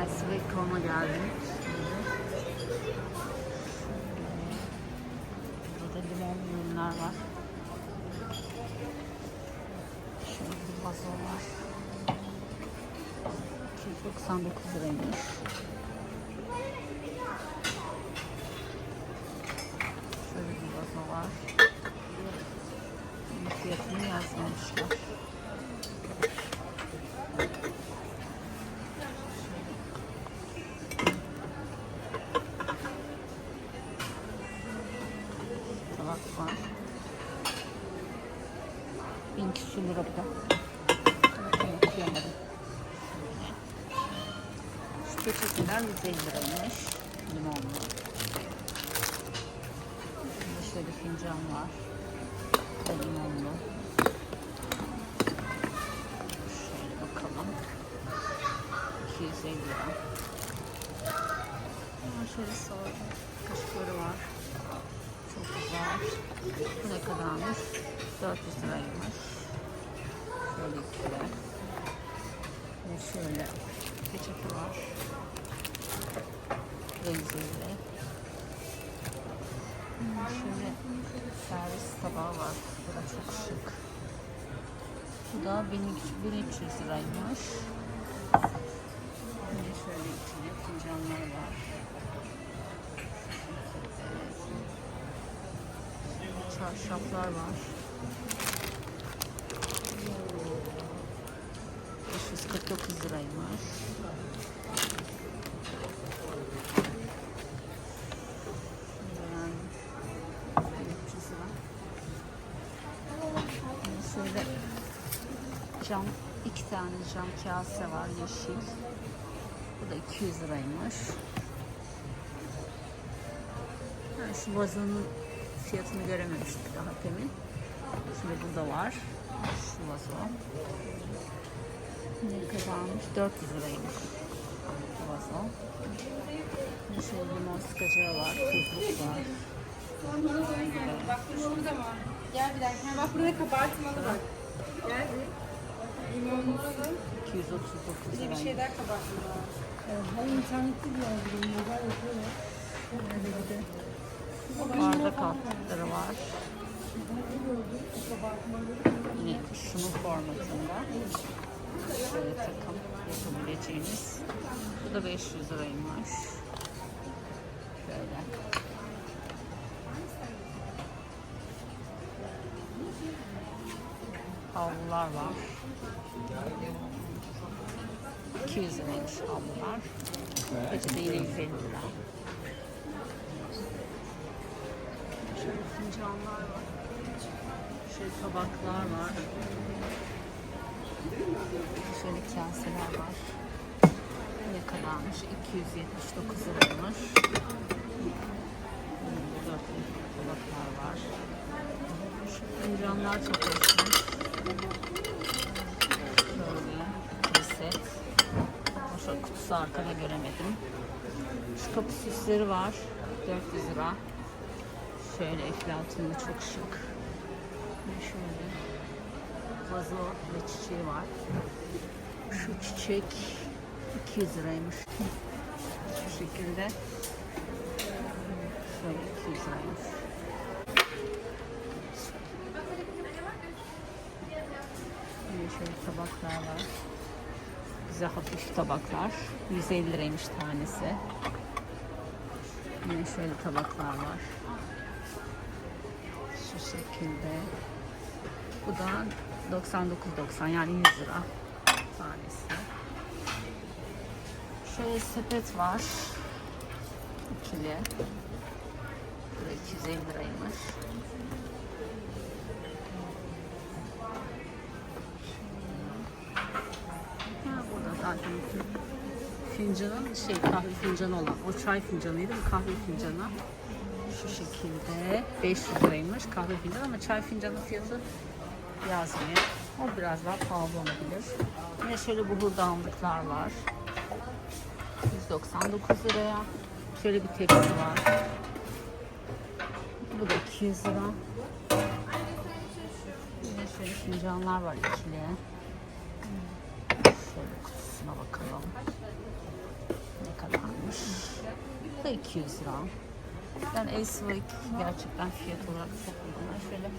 Elsive.com'a geldim. Burada limon ürünler var. Şöyle bir vazo var. 299 liraymış. Peçeteler 150 liraymış. Limonlu. Burada şöyle fincan var. Da limonlu. Şöyle bakalım. 250 lira. Ama şöyle sordum. Kaşıkları var. Çok güzel. Bu ne kadarmış? 400 liraymış. Şöyle ikiler. Ve şöyle peçete var. Rezili. Hmm, Şöyle servis tabağı var. Bu da çok şık. Bu da 1300 1300 liraymış. Yine şöyle içine fincanlar var. Çarşaflar var. Cam, iki tane cam kase var yeşil. Bu da 200 liraymış. Ha, şu vazonun fiyatını görememiştik daha temin. Şimdi burada var. Şu vazo. Ne kadarmış? 400 liraymış. Bu vazo. Şey limon sıkacağı var. Tuzluk var. Bak şurada da var. Gel bir dakika. Bak burada kabartmalı bak. Gel. 239 Bir şey daha kabartmalı var. Ben internette bir yazdım. Mobil yapıyorlar. Bardak altlıkları var. Yine şunun formatında. Şöyle takım yapabileceğiniz. Bu da 500 liraymış. Şöyle. Havlular var. 200 liraymış havlular. Peçete yine 150 lira. Şöyle fincanlar var. Şöyle tabaklar var. Şöyle kaseler var. Ne kadarmış? 279 liraymış. Burada tabaklar var. Şu fincanlar çok hoşmuş. Şöyle bir set. Ama Kutusu arkada göremedim. Şu kapı süsleri var. 400 lira. Şöyle eflatunlu çok şık. Ve şöyle vazo ve çiçeği var. Şu çiçek 200 liraymış. Şu şekilde. Şöyle 200 liraymış. Şöyle tabaklar var. Bize hafif tabaklar. 150 liraymış tanesi. Yine şöyle tabaklar var. Şu şekilde. Bu da 99.90 yani 100 lira tanesi. Şöyle sepet var. İkili. Bu da 250 liraymış. Burada zaten fincanın şey kahve fincanı olan o çay fincanıydı bu kahve fincanı şu şekilde 500 liraymış kahve fincanı ama çay fincanı fiyatı yazmıyor. O biraz daha pahalı olabilir. Yine şöyle buhurdanlıklar var. 199 liraya. Şöyle bir tepsi var. Bu da 200 lira. Yine şöyle fincanlar var ikili Kutusuna bakalım. liraymış. Bu da 200 lira. Yani el sıvı gerçekten fiyat olarak çok uygun. Şöyle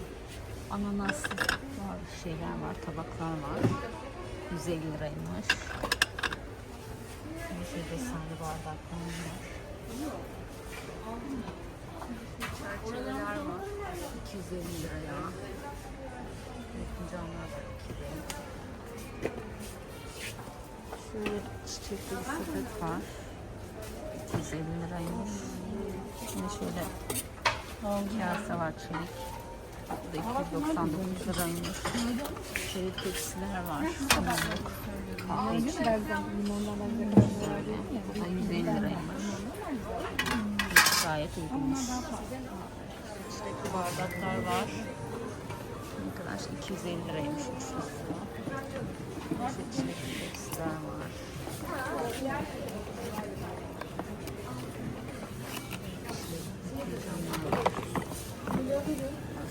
ananaslı var, şeyler var, tabaklar var. 150 liraymış. Şöyle desenli bardaklar var. Çerçeveler var. 250 liraya. Fincanlar var 2000. Şöyle çiçekli bir sepet var. 250 liraymış. Şimdi şöyle kase var çelik. Bu da 299 liraymış. Şöyle tepsiler var. Sunumluk. Kahve için. Bu da 150 liraymış. Gayet uygunmuş. Çiçekli bardaklar var. Arkadaşlar 250 liraymış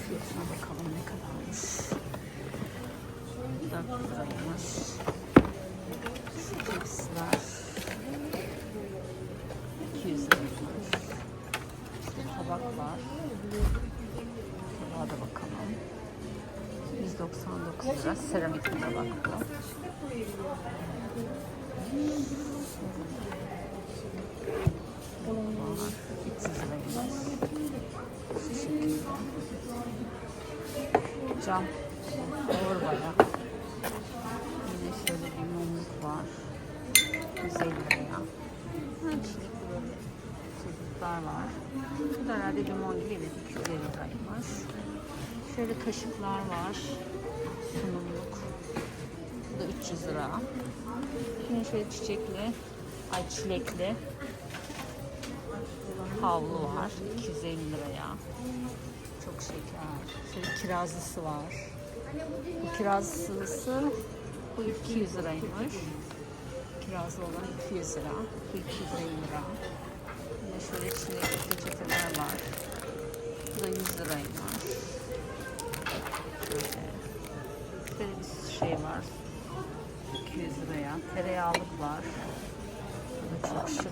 Fiyatına bakalım ne kadarmış. 4 liraymış. Şu tepsiler 200 liraymış. İşte tabak var. 199 lira. Seramik tabak bu. Var. 300 liraymış. Şu şekilde. Cam. Olur baya. Yine şöyle bir mumluk var. 150 liraya. Aynı şekilde böyle çocuklar var. Bu da herhalde limon gibi evet 250 liraymış. Şöyle kaşıklar var. Sunumluk. Bu da 300 lira. Yine şöyle çiçekli, ay çilekli havlu var. 250 liraya. Çok şeker. Şöyle kirazlısı var. Bu kirazlısı bu 200 liraymış. Kirazlı olan 200 lira. Bu 250 lira. Yine şöyle çilekli peçeteler var. Bu da 100 liraymış. 200 liraya. Tereyağlık var. Çok şık.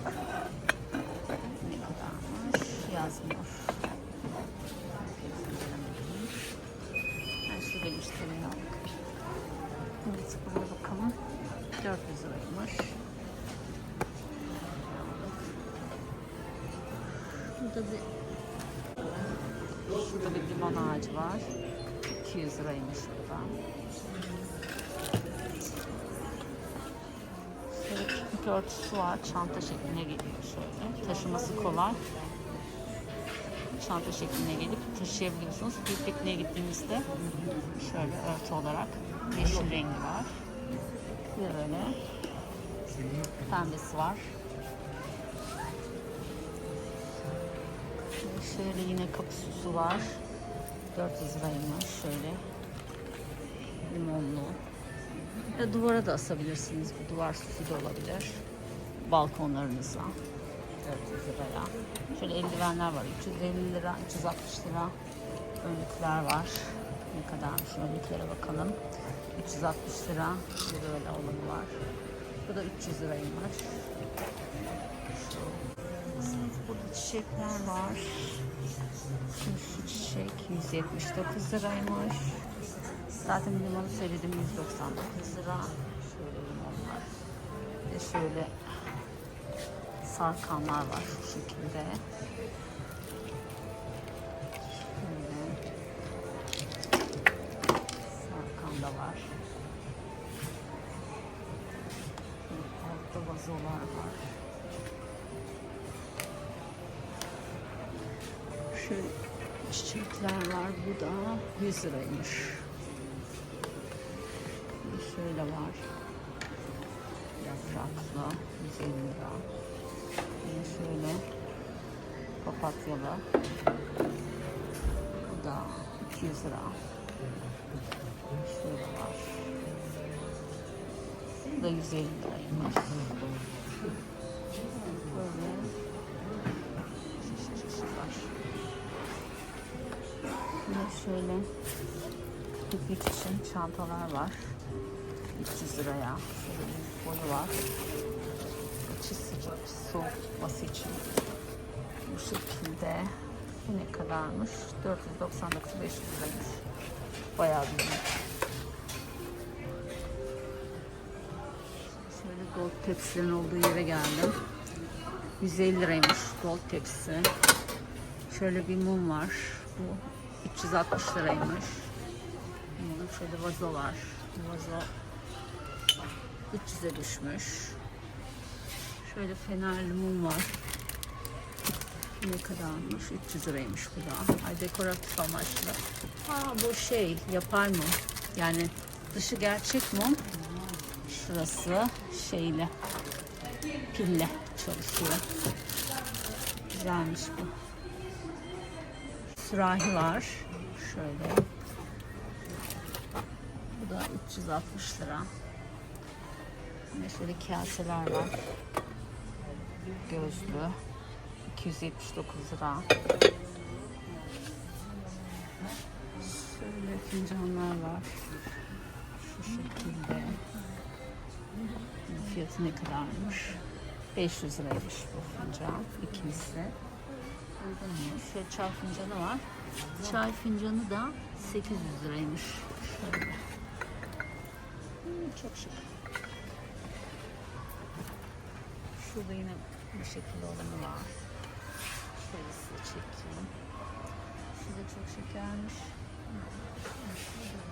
Örtüsü var. Çanta şekline geliyor şöyle. Taşıması kolay. Çanta şekline gelip taşıyabiliyorsunuz. Bir pikniğe gittiğimizde şöyle örtü olarak yeşil rengi var. Bir böyle pembesi var. Şöyle yine kapı süsü var. 400 liraymış şöyle. Limonlu. Ve duvara da asabilirsiniz. Bu duvar süsü de olabilir. Balkonlarınıza. 400 liraya. Şöyle eldivenler var. 350 lira, 360 lira. Önlükler var. Ne kadarmış önlüklere bakalım. 360 lira. Böyle olanı var. Bu da 300 liraymış. Burada çiçekler var. Şu çiçek 179 liraymış. Zaten limonu söyledim 199 lira. Şöyle limonlar. Ve şöyle sarkanlar var şu şekilde. Da var. Altta vazolar var. Şöyle çiçekler var. Bu da 100 liraymış. Lira. Yine şöyle papatyalı. Bu da 200 lira. Şöyle var. Bu da 150 liraymış. Böyle var. Yine şöyle piknik için çantalar var. 300 liraya. Şöyle bir boyu var. İçi sıcak, soğutması için. Bu şekilde. Bu ne kadarmış? 499 500 liraymış. Bayağı büyük. Şöyle gold tepsilerin olduğu yere geldim. 150 liraymış gold tepsi. Şöyle bir mum var. Bu 360 liraymış. Şöyle vazo var. Vazo 300'e düşmüş. Şöyle fenerli mum var. Ne kadarmış? 300 liraymış bu da. Ay dekoratif amaçlı. Ha bu şey yapay mum. Yani dışı gerçek mum. Şurası şeyle pille çalışıyor. Güzelmiş bu. Sürahi var. Şöyle. Bu da 360 lira. Yine şöyle kaseler var. Gözlü. 279 lira. Şöyle fincanlar var. Şu şekilde. Fiyatı ne kadarmış? 500 liraymış bu fincan. İkisi. Şöyle çay fincanı var. Çay fincanı da 800 liraymış. Şöyle. Hmm, çok şık. Şurada yine bu şekilde olanı var. Şöyle size çekeyim. Da çok şekermiş. Şöyle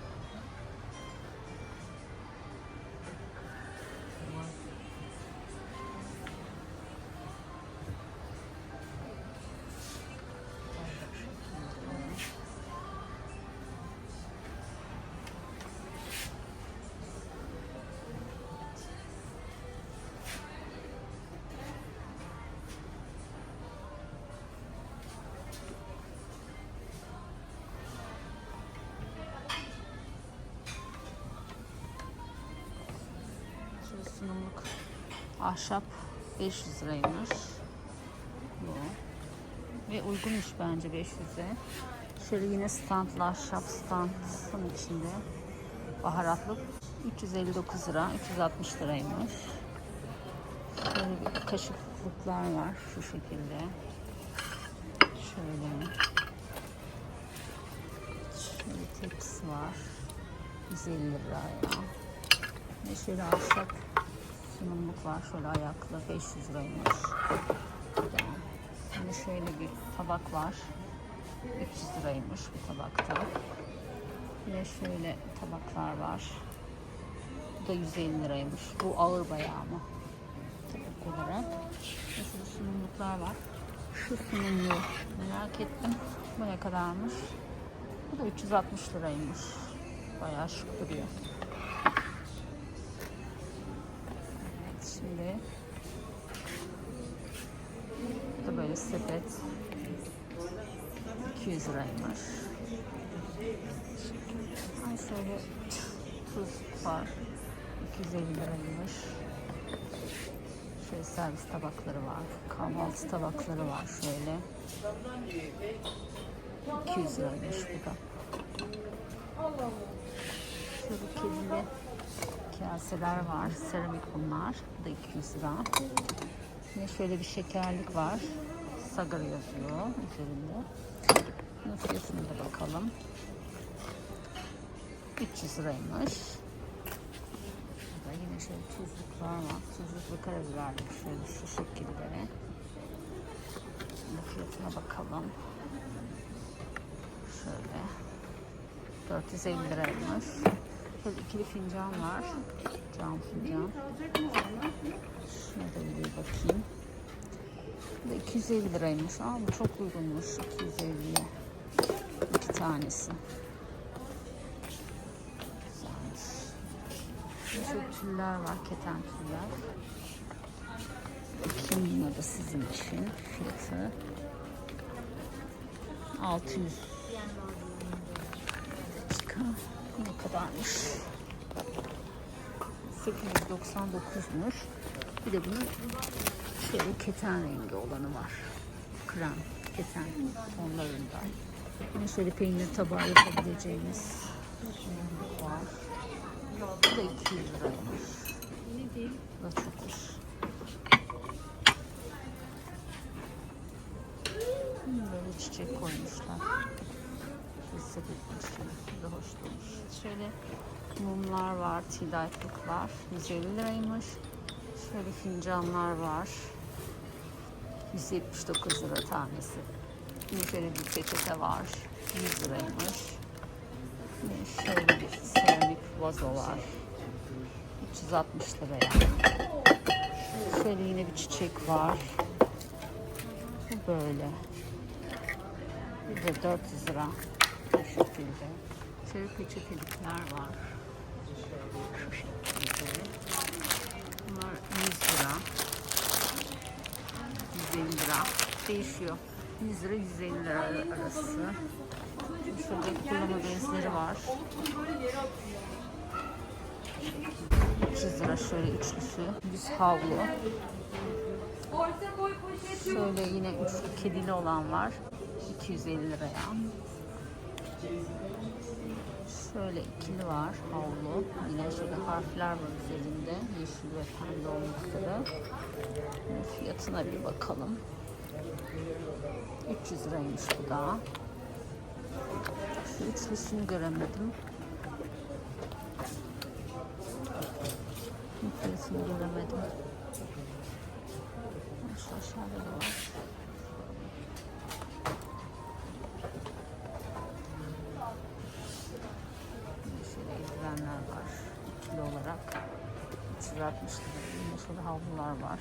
sunumluk ahşap 500 liraymış. Bu. Ve uygunmuş bence 500'e. Şöyle yine standlı ahşap standın içinde baharatlı 359 lira 360 liraymış. Şöyle bir kaşıklıklar var şu şekilde. Şöyle. Şöyle tepsi var. 150 liraya. Ve şöyle ahşap sunumluk var. Şöyle ayaklı 500 liraymış. Şimdi şöyle bir tabak var. 300 liraymış bu tabakta. Yine şöyle tabaklar var. Bu da 150 liraymış. Bu ağır bayağı mı? Tabak olarak. Mesela sunumluklar var. Şu sunumluğu merak ettim. Bu ne kadarmış? Bu da 360 liraymış. Bayağı şık duruyor. Ay tuz var 250 liraymış. Şöyle servis tabakları var. Kahvaltı tabakları var şöyle. 200 liraymış bu da. Şöyle kedili kaseler var. Seramik bunlar. Bu da 200 lira. Yine şöyle bir şekerlik var. Sagar yazıyor üzerinde. Fiyatına da bakalım. 300 liraymış. Burada yine şöyle tuzluklar var. Tuzluk ve karabiberlik şöyle şu şekilde. Şimdi fiyatına bakalım. Şöyle. 450 liraymış. Şöyle ikili fincan var. Cam fincan. Şuna da bir bakayım. Bu da 250 liraymış. Aa çok uygunmuş. 250'ye. Tanesi. Şöyle tüller var. Keten tüller. Bakayım yine de sizin için. Fiyatı 600 dakika. Ne kadarmış? 899'muş. Bir de bunun şöyle keten rengi olanı var. Krem, keten tonlarında. Yine şöyle peynir tabağı yapabileceğimiz peynir. Bu da 200 liraymış. Ne değil? Bu da çokmuş. Böyle çiçek koymuşlar. Hisset etmiş gibi. Hoş olmuş. Şöyle mumlar var, tidatlıklar. 150 liraymış. Şöyle fincanlar var. 179 lira tanesi. Şöyle bir peçete var. 100 liraymış. Şöyle bir seramik vazo var. 360 liraya. Şöyle yine bir çiçek var. Böyle. Bir de 400 lira. Bu şekilde. Şöyle peçetelikler var. Şu şekilde. Bunlar 100 lira. 150 lira. Değişiyor. 100 lira 150 lira arası. Şurada kullanma bezleri var. 300 lira şöyle üçlüsü. 100 havlu. Şöyle yine üçlü kedili olan var. 250 liraya. Şöyle ikili var havlu. Yine şöyle harfler var üzerinde. Yeşil ve pembe olmak üzere. Fiyatına bir bakalım. 300 liraymış bu da. Şu üçlüsünü göremedim. Fiyatını göremedim. Şu aşağıda da var. Şöyle eldivenler var. İkili olarak. 360 lira. Şöyle havlular var.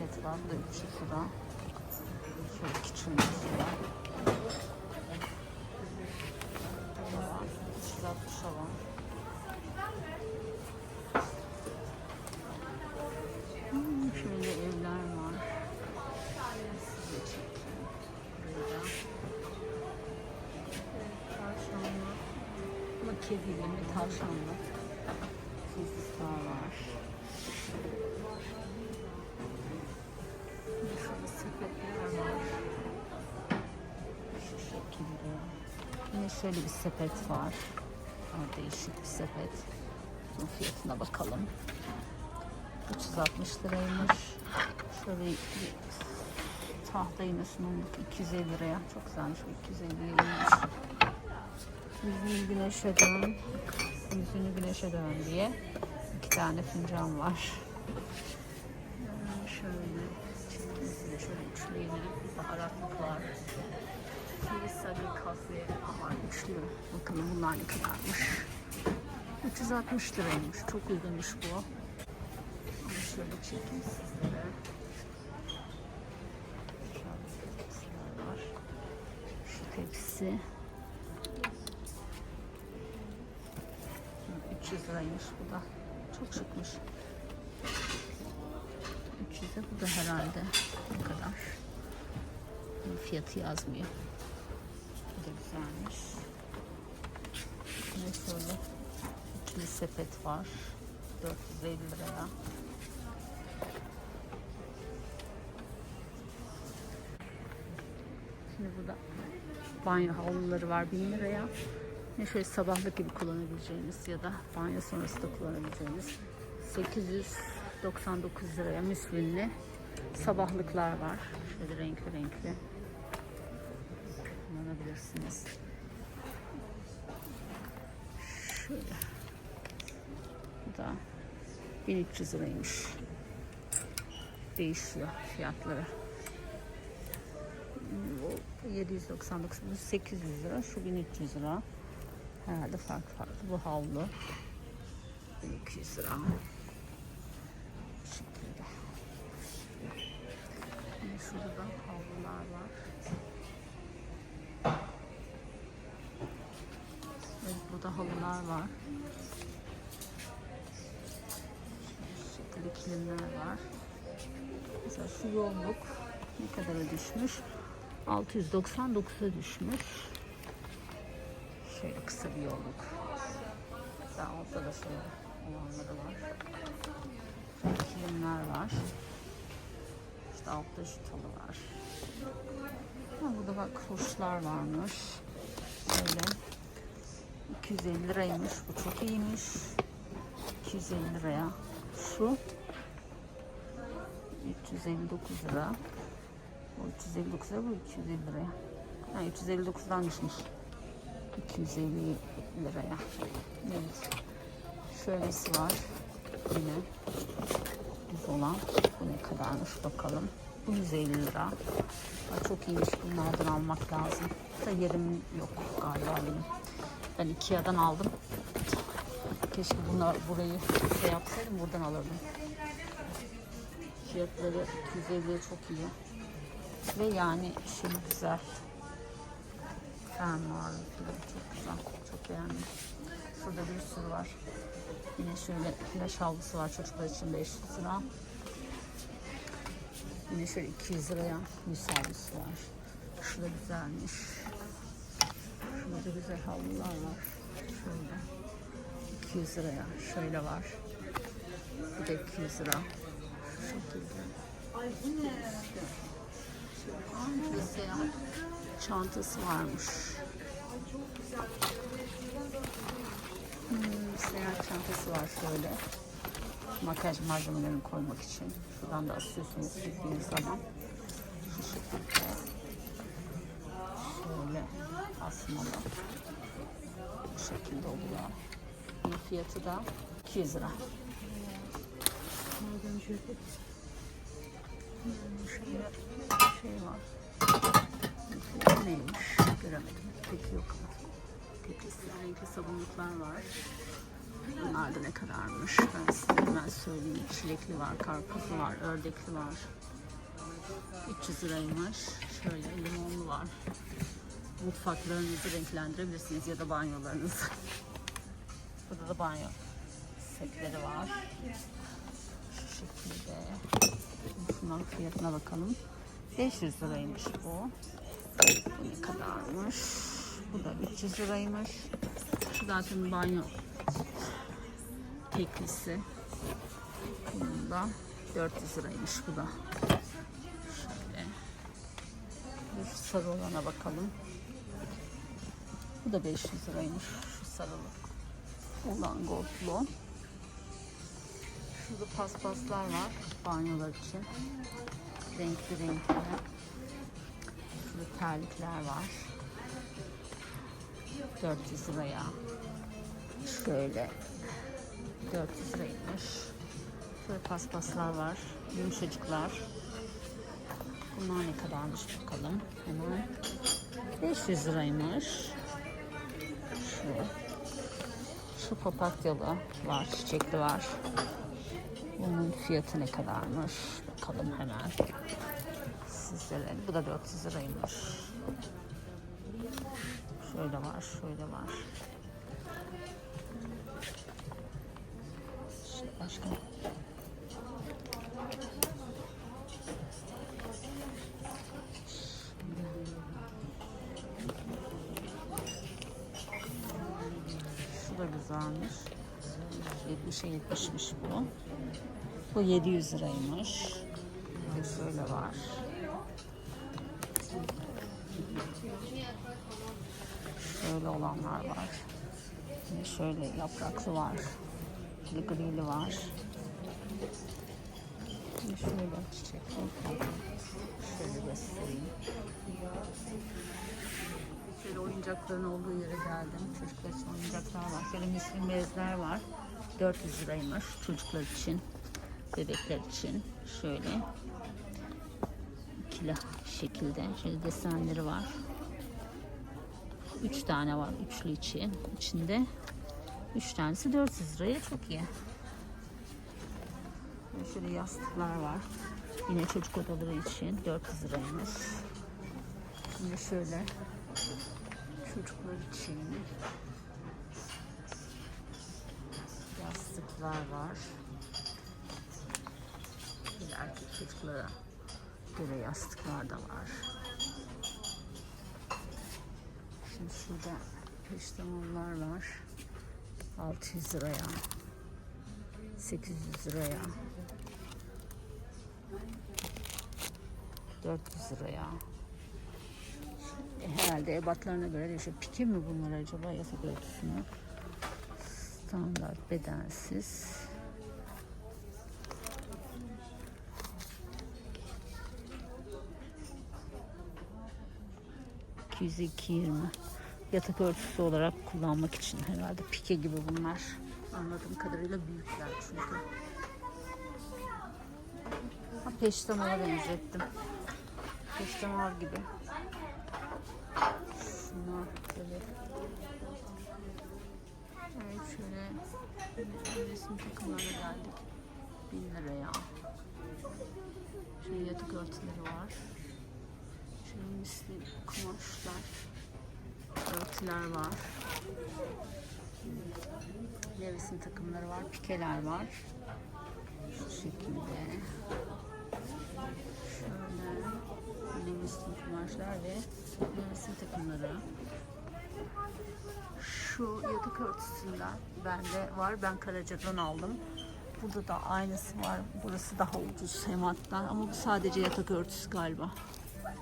Set var. Bu da 300 lira. Şöyle kitchen var. Bu da var. 360 var. Hmm, Şöyle evler var. Size çekeyim. Burada. Tavşanlı. Ama kedili mi tavşanlı. Sosisler var. Şöyle bir sepet var. Ama değişik bir sepet. Bunun fiyatına bakalım. 360 liraymış. Şöyle bir tahta yine sunumluk 250 liraya. Çok güzelmiş bu 250 liraymış. Yüzünü güneşe dön. Yüzünü güneşe dön diye iki tane fincan var. Bakın bunlar ne kadarmış. 360 liraymış. Çok uygunmuş bu. Ama şöyle çekeyim sizlere. Şu tepsi. 300 liraymış bu da. Çok şıkmış. 300'e bu da herhalde. Ne kadar? Fiyatı yazmıyor. Bu da güzelmiş. Şöyle ikili sepet var. 450 liraya. Şimdi burada banyo havluları var 1000 liraya. Ne şöyle sabahlık gibi kullanabileceğiniz ya da banyo sonrası da kullanabileceğiniz 899 liraya müslinli sabahlıklar var. Şöyle renkli renkli kullanabilirsiniz. Şöyle. Bu da 1300 liraymış. Değişiyor fiyatları. Bu 799, bu 800 lira, şu 1300 lira. Herhalde fark farklı. Bu havlu 1200 lira. Bu şekilde. Yine şurada da havlular var. Evet, burada halılar var. Şu şekilde kilimler var. Mesela şu yolluk ne kadara düşmüş? 699'a düşmüş. Şöyle kısa bir yolluk. Mesela altta da şöyle olanları var. Şöyle kilimler var. İşte altta şu talı var. Ha, burada bak hoşlar varmış. Şöyle 250 liraymış. Bu çok iyiymiş. 250 liraya. Şu 359 lira. O 359 lira bu 250 liraya. Ha 359'dan düşmüş. 250 liraya. Evet. Şöylesi var. Yine düz olan. Bu ne kadarmış bakalım. Bu 150 lira. Aa, çok iyiymiş. Bunlardan almak lazım. Da yerim yok galiba benim. Ben Ikea'dan aldım. Keşke bunlar burayı şey yapsaydım buradan alırdım. Fiyatları 250'ye çok iyi. Ve yani şey güzel. Fermuarlı falan çok güzel. Çok beğendim. Şurada bir sürü var. Yine şöyle flash havlusu var çocuklar için 500 lira. Yine şöyle 200 liraya havlusu var. Şu da güzelmiş. Şurada da güzel havlular var. Şöyle. 200 liraya. Şöyle var. Bu da 200 lira. Şu şekilde. Ay bu ne? Seyahat çantası varmış. Hmm, seyahat çantası var şöyle. Makyaj malzemelerini koymak için. Şuradan da asıyorsunuz gittiğiniz zaman. Şu şekilde. Şöyle asmalı. Bu şekilde oluyor. Bunun fiyatı da 200 lira. Şöyle var. Neymiş? Göremedim. Peki yok renkli sabunluklar var. Bunlar da ne kadarmış? Ben size hemen söyleyeyim. Çilekli var, karpuzlu var, ördekli var. 300 liraymış. Şöyle limonlu var. Mutfaklarınızı renklendirebilirsiniz ya da banyolarınızı. Burada da banyo setleri var. Şu şekilde. Şunların fiyatına bakalım. 500 liraymış bu. Bu ne kadarmış? Bu da 300 liraymış. Şu zaten banyo teklisi. Bunun da 400 liraymış bu da. Şöyle. Şu sarı olana bakalım. Bu da 500 liraymış. Şu sarılı olan goldlu. Şurada paspaslar var banyolar için. Renkli renkli. Şurada terlikler var. 400 liraya. Şöyle 400 liraymış. Şöyle paspaslar var. Yumuşacıklar. Bunlar ne kadarmış bakalım. Hemen 500 liraymış. Şu. Şu papatyalı var, çiçekli var. Bunun fiyatı ne kadarmış? Bakalım hemen. Sizlere. Bu da 400 liraymış. Şöyle var, şöyle var. Şöyle başka. Şu da güzelmiş. 70'e 70'miş bu. Bu 700 liraymış. De şöyle var. Şöyle olanlar var. Yine şöyle yapraklı var. Grili var. Yine şöyle çiçekli. Şöyle göstereyim. Şöyle oyuncakların olduğu yere geldim. Çocuklar için oyuncaklar var. Şöyle misli bezler var. 400 liraymış çocuklar için. Bebekler için. Şöyle. İkili şekilde. Şöyle desenleri var. Üç tane var üçlü için. içinde. Üç tanesi 400 liraya çok iyi. Şöyle yastıklar var. Yine çocuk odaları için 400 liraymış. Yine şöyle çocuklar için yastıklar var. Bir erkek çocuklara göre yastıklar da var. Şimdi şurada peştemallar var. 600 liraya. 800 liraya. 400 liraya. E, herhalde ebatlarına göre değişiyor. Pike mi bunlar acaba yatak örtüsü mü? Standart bedensiz. 202.20 yatak örtüsü olarak kullanmak için herhalde pike gibi bunlar. Anladığım kadarıyla büyükler çünkü. Ha, peştemala benzettim. Peştemal gibi. Şunlar böyle. Evet şöyle resim takımlarına geldik. 1000 liraya. Şöyle yatak örtüleri var. Şöyle misli kumaşlar. Örtüler var. Levis'in takımları var. Pikeler var. Şu şekilde. Şöyle. Levis'in kumaşlar ve Levis'in takımları. Şu yatak örtüsünden bende var. Ben Karaca'dan aldım. Burada da aynısı var. Burası daha ucuz hem ama bu sadece yatak örtüsü galiba.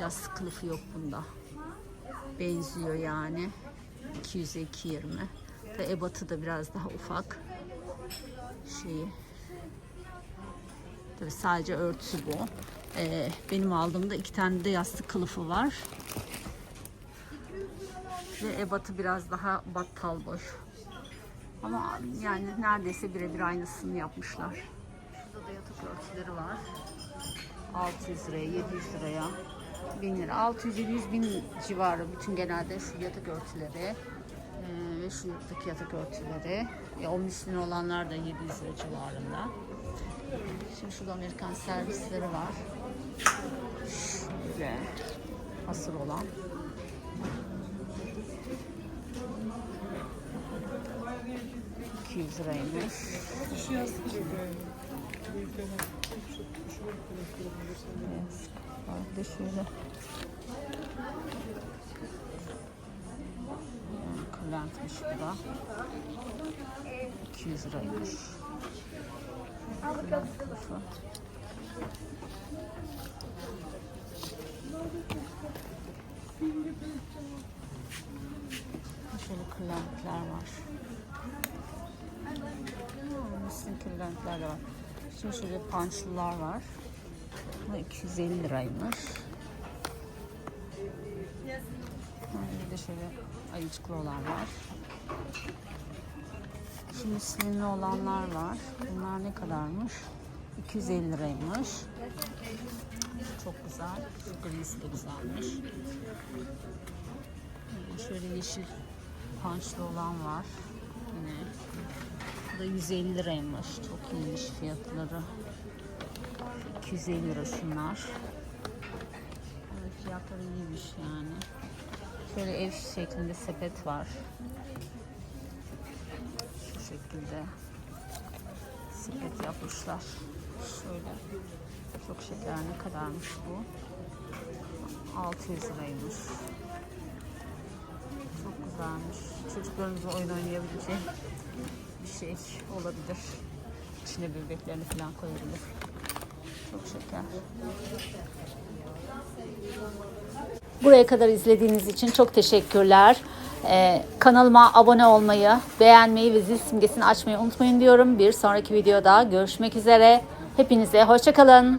Yastık kılıfı yok bunda. Benziyor yani. 200'e 220. Ve ebatı da biraz daha ufak. Şeyi. Tabii sadece örtüsü bu. Ee, benim aldığımda iki tane de yastık kılıfı var. Ve ebatı biraz daha battal boş. Ama yani neredeyse birebir aynısını yapmışlar. Şurada da yatak örtüleri var. 600 liraya, 700 liraya, 1000 lira. 600-700 bin civarı bütün genelde şu yatak örtüleri ve şu yurttaki yatak örtüleri. Ya o mislin olanlar da 700 lira civarında. Şimdi şurada Amerikan servisleri var. Şöyle hasır olan. ...200 liraymış. Evet. De şöyle. Kırlentmiş bu da. 200 liraymış. Kırlent kılıfı. Şöyle kırlentler var. Müslüm kırlentler de var. Şimdi şöyle pançlılar var. Bu 250 liraymış. Bir de şöyle ayıcıklı olan var. Şu mislinli olanlar var. Bunlar ne kadarmış? 250 liraymış. Çok güzel. Şu grisi de güzelmiş. Şöyle yeşil pançlı olan var. Yine. Da 150 liraymış. Çok iyiymiş fiyatları. 250 lira şunlar. Evet, fiyatları iyiymiş yani. Şöyle ev şeklinde sepet var. Şu şekilde sepet yapmışlar. Şöyle. Çok şeker ne kadarmış bu? 600 liraymış. Çok güzelmiş. Çocuklarımızla oyun oynayabileceği bir şey olabilir. İçine bebeklerini falan koyabilir. Çok şeker. Buraya kadar izlediğiniz için çok teşekkürler. Ee, kanalıma abone olmayı, beğenmeyi ve zil simgesini açmayı unutmayın diyorum. Bir sonraki videoda görüşmek üzere. Hepinize hoşçakalın.